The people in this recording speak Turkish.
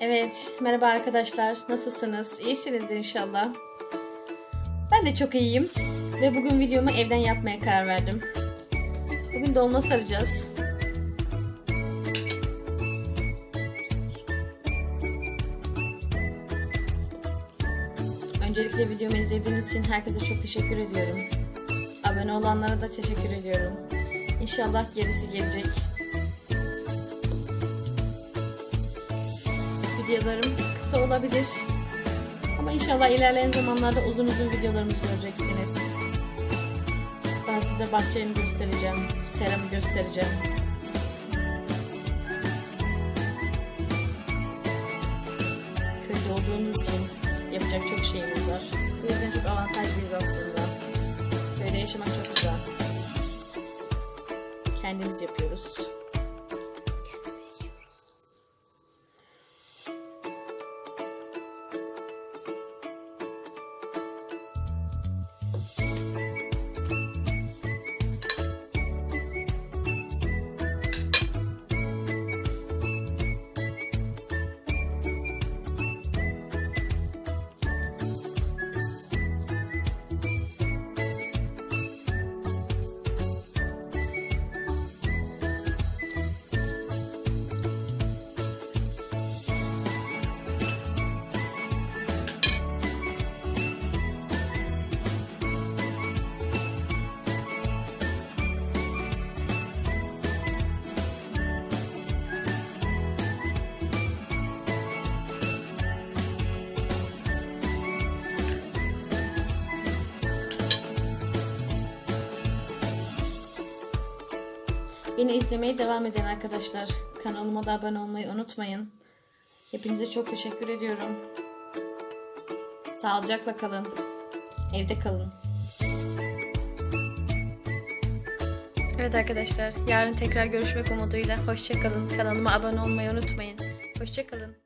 Evet, merhaba arkadaşlar. Nasılsınız? İyisinizdir inşallah. Ben de çok iyiyim. Ve bugün videomu evden yapmaya karar verdim. Bugün dolma saracağız. Öncelikle videomu izlediğiniz için herkese çok teşekkür ediyorum. Abone olanlara da teşekkür ediyorum. İnşallah gerisi gelecek. Videolarım kısa olabilir. Ama inşallah ilerleyen zamanlarda uzun uzun videolarımız göreceksiniz. Daha size bahçemi göstereceğim, seramı göstereceğim. Köyde olduğumuz için yapacak çok şeyimiz var. Bu yüzden çok avantajlıyız aslında. Köyde yaşamak çok güzel. Kendimiz yapıyoruz. Beni izlemeye devam edin arkadaşlar. Kanalıma da abone olmayı unutmayın. Hepinize çok teşekkür ediyorum. Sağlıcakla kalın. Evde kalın. Evet arkadaşlar, yarın tekrar görüşmek umuduyla. Hoşçakalın. Kanalıma abone olmayı unutmayın. Hoşçakalın.